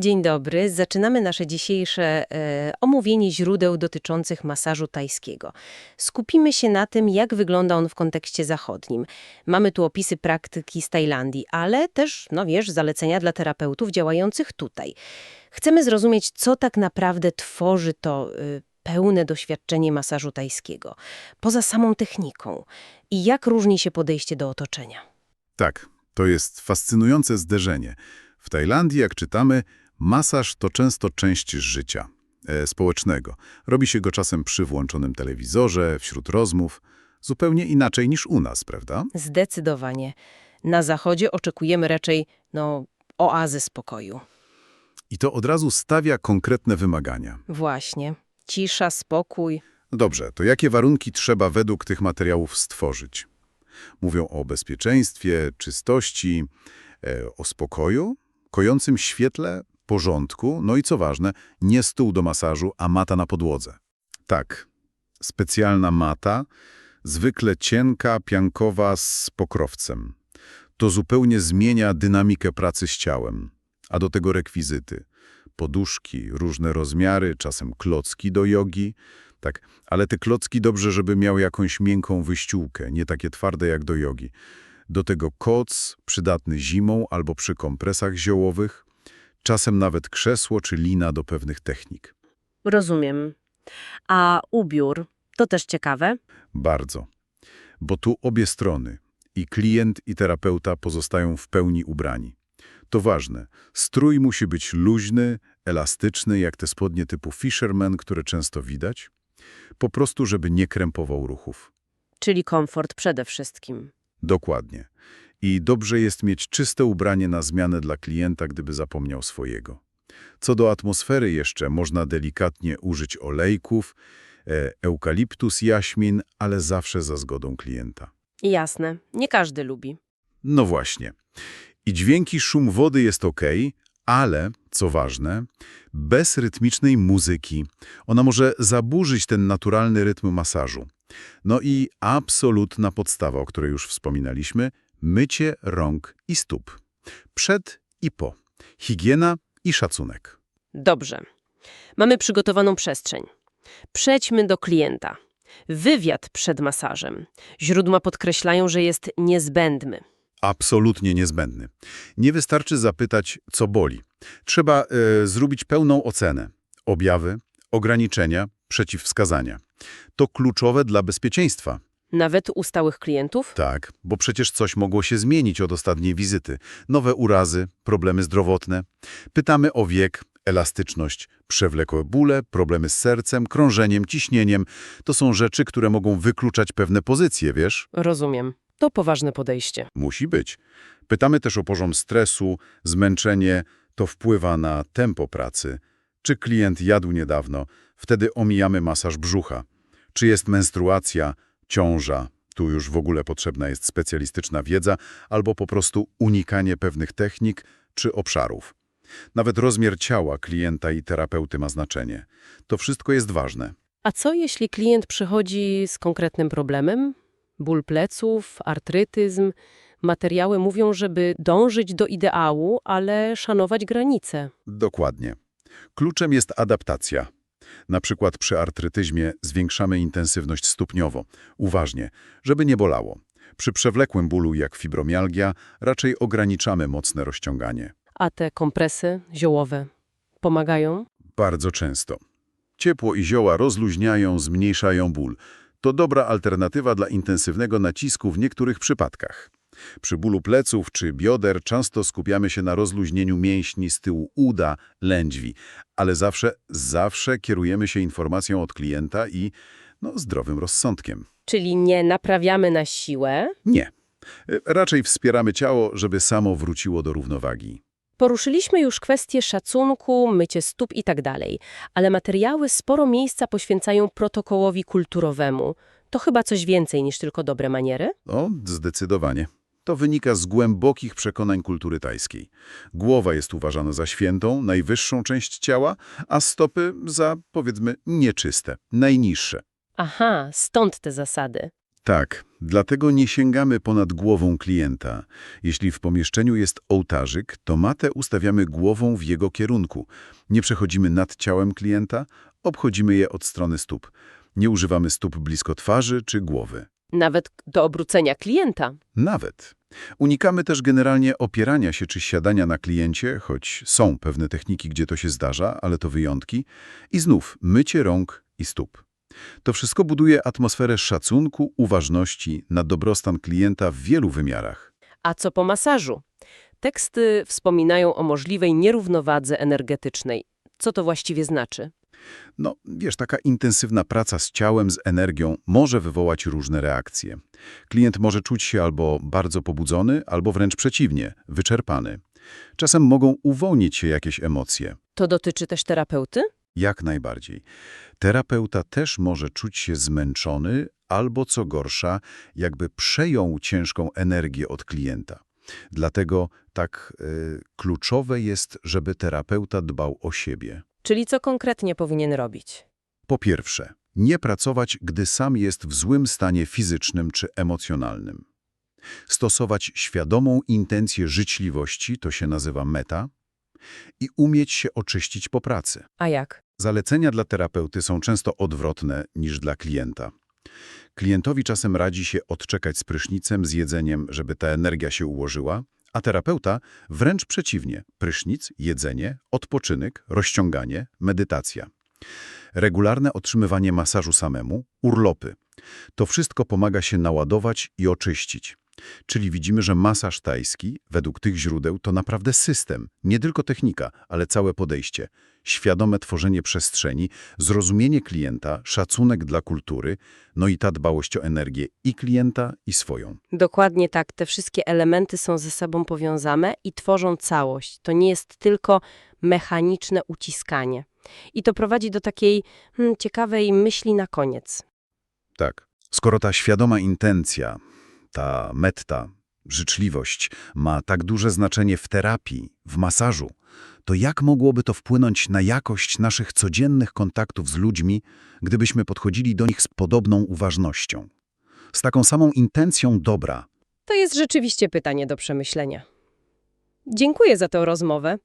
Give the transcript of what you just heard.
Dzień dobry. Zaczynamy nasze dzisiejsze e, omówienie źródeł dotyczących masażu tajskiego. Skupimy się na tym, jak wygląda on w kontekście zachodnim. Mamy tu opisy praktyki z Tajlandii, ale też, no wiesz, zalecenia dla terapeutów działających tutaj. Chcemy zrozumieć, co tak naprawdę tworzy to y, pełne doświadczenie masażu tajskiego, poza samą techniką i jak różni się podejście do otoczenia. Tak, to jest fascynujące zderzenie. W Tajlandii, jak czytamy, masaż to często część życia e, społecznego. Robi się go czasem przy włączonym telewizorze, wśród rozmów. Zupełnie inaczej niż u nas, prawda? Zdecydowanie. Na zachodzie oczekujemy raczej, no, oazy spokoju. I to od razu stawia konkretne wymagania. Właśnie. Cisza, spokój. No dobrze, to jakie warunki trzeba według tych materiałów stworzyć? Mówią o bezpieczeństwie, czystości, e, o spokoju, kojącym świetle, porządku, no i co ważne, nie stół do masażu, a mata na podłodze. Tak, specjalna mata, zwykle cienka, piankowa z pokrowcem. To zupełnie zmienia dynamikę pracy z ciałem, a do tego rekwizyty. Poduszki, różne rozmiary, czasem klocki do jogi. Tak, ale te klocki dobrze, żeby miał jakąś miękką wyściółkę, nie takie twarde jak do jogi. Do tego koc, przydatny zimą albo przy kompresach ziołowych, czasem nawet krzesło czy lina do pewnych technik. Rozumiem. A ubiór to też ciekawe. Bardzo. Bo tu obie strony, i klient, i terapeuta pozostają w pełni ubrani. To ważne. Strój musi być luźny, elastyczny, jak te spodnie typu Fisherman, które często widać. Po prostu, żeby nie krępował ruchów. Czyli komfort przede wszystkim. Dokładnie. I dobrze jest mieć czyste ubranie na zmianę dla klienta, gdyby zapomniał swojego. Co do atmosfery jeszcze, można delikatnie użyć olejków, e, eukaliptus, jaśmin, ale zawsze za zgodą klienta. Jasne, nie każdy lubi. No właśnie. I dźwięki, szum wody jest ok, ale, co ważne, bez rytmicznej muzyki. Ona może zaburzyć ten naturalny rytm masażu. No i absolutna podstawa, o której już wspominaliśmy, mycie rąk i stóp. Przed i po. Higiena i szacunek. Dobrze. Mamy przygotowaną przestrzeń. Przejdźmy do klienta. Wywiad przed masażem. Źródła podkreślają, że jest niezbędny. Absolutnie niezbędny. Nie wystarczy zapytać, co boli. Trzeba e, zrobić pełną ocenę. Objawy, ograniczenia, przeciwwskazania. To kluczowe dla bezpieczeństwa. Nawet u stałych klientów? Tak, bo przecież coś mogło się zmienić od ostatniej wizyty. Nowe urazy, problemy zdrowotne. Pytamy o wiek, elastyczność, przewlekłe bóle, problemy z sercem, krążeniem, ciśnieniem. To są rzeczy, które mogą wykluczać pewne pozycje, wiesz? Rozumiem. To poważne podejście. Musi być. Pytamy też o poziom stresu, zmęczenie. To wpływa na tempo pracy. Czy klient jadł niedawno? Wtedy omijamy masaż brzucha. Czy jest menstruacja, ciąża? Tu już w ogóle potrzebna jest specjalistyczna wiedza albo po prostu unikanie pewnych technik czy obszarów. Nawet rozmiar ciała klienta i terapeuty ma znaczenie. To wszystko jest ważne. A co jeśli klient przychodzi z konkretnym problemem? Ból pleców, artrytyzm. Materiały mówią, żeby dążyć do ideału, ale szanować granice. Dokładnie. Kluczem jest adaptacja. Na przykład przy artrytyzmie zwiększamy intensywność stopniowo, uważnie, żeby nie bolało. Przy przewlekłym bólu jak fibromialgia raczej ograniczamy mocne rozciąganie. A te kompresy ziołowe pomagają? Bardzo często. Ciepło i zioła rozluźniają, zmniejszają ból. To dobra alternatywa dla intensywnego nacisku w niektórych przypadkach. Przy bólu pleców czy bioder często skupiamy się na rozluźnieniu mięśni z tyłu uda, lędźwi, ale zawsze, zawsze kierujemy się informacją od klienta i no, zdrowym rozsądkiem. Czyli nie naprawiamy na siłę. Nie. Y, Raczej wspieramy ciało, żeby samo wróciło do równowagi. Poruszyliśmy już kwestie szacunku, mycie stóp i tak dalej, ale materiały sporo miejsca poświęcają protokołowi kulturowemu. To chyba coś więcej niż tylko dobre maniery? O, zdecydowanie. To wynika z głębokich przekonań kultury tajskiej. Głowa jest uważana za świętą, najwyższą część ciała, a stopy za, powiedzmy, nieczyste, najniższe. Aha, stąd te zasady. Tak, dlatego nie sięgamy ponad głową klienta. Jeśli w pomieszczeniu jest ołtarzyk, to matę ustawiamy głową w jego kierunku. Nie przechodzimy nad ciałem klienta, obchodzimy je od strony stóp. Nie używamy stóp blisko twarzy czy głowy. Nawet do obrócenia klienta. Nawet. Unikamy też generalnie opierania się czy siadania na kliencie, choć są pewne techniki, gdzie to się zdarza, ale to wyjątki. I znów mycie rąk i stóp. To wszystko buduje atmosferę szacunku, uważności na dobrostan klienta w wielu wymiarach. A co po masażu? Teksty wspominają o możliwej nierównowadze energetycznej. Co to właściwie znaczy? No, wiesz, taka intensywna praca z ciałem, z energią może wywołać różne reakcje. Klient może czuć się albo bardzo pobudzony, albo wręcz przeciwnie, wyczerpany. Czasem mogą uwolnić się jakieś emocje. To dotyczy też terapeuty? Jak najbardziej. Terapeuta też może czuć się zmęczony albo, co gorsza, jakby przejął ciężką energię od klienta. Dlatego tak y, kluczowe jest, żeby terapeuta dbał o siebie. Czyli co konkretnie powinien robić? Po pierwsze, nie pracować, gdy sam jest w złym stanie fizycznym czy emocjonalnym. Stosować świadomą intencję życzliwości, to się nazywa meta, i umieć się oczyścić po pracy. A jak? Zalecenia dla terapeuty są często odwrotne niż dla klienta. Klientowi czasem radzi się odczekać z prysznicem, z jedzeniem, żeby ta energia się ułożyła, a terapeuta wręcz przeciwnie – prysznic, jedzenie, odpoczynek, rozciąganie, medytacja. Regularne otrzymywanie masażu samemu, urlopy. To wszystko pomaga się naładować i oczyścić. Czyli widzimy, że masaż tajski, według tych źródeł, to naprawdę system, nie tylko technika, ale całe podejście. Świadome tworzenie przestrzeni, zrozumienie klienta, szacunek dla kultury, no i ta dbałość o energię i klienta, i swoją. Dokładnie tak. Te wszystkie elementy są ze sobą powiązane i tworzą całość. To nie jest tylko mechaniczne uciskanie. I to prowadzi do takiej hmm, ciekawej myśli na koniec. Tak. Skoro ta świadoma intencja, ta metta, życzliwość ma tak duże znaczenie w terapii, w masażu, to jak mogłoby to wpłynąć na jakość naszych codziennych kontaktów z ludźmi, gdybyśmy podchodzili do nich z podobną uważnością? Z taką samą intencją dobra. To jest rzeczywiście pytanie do przemyślenia. Dziękuję za tę rozmowę.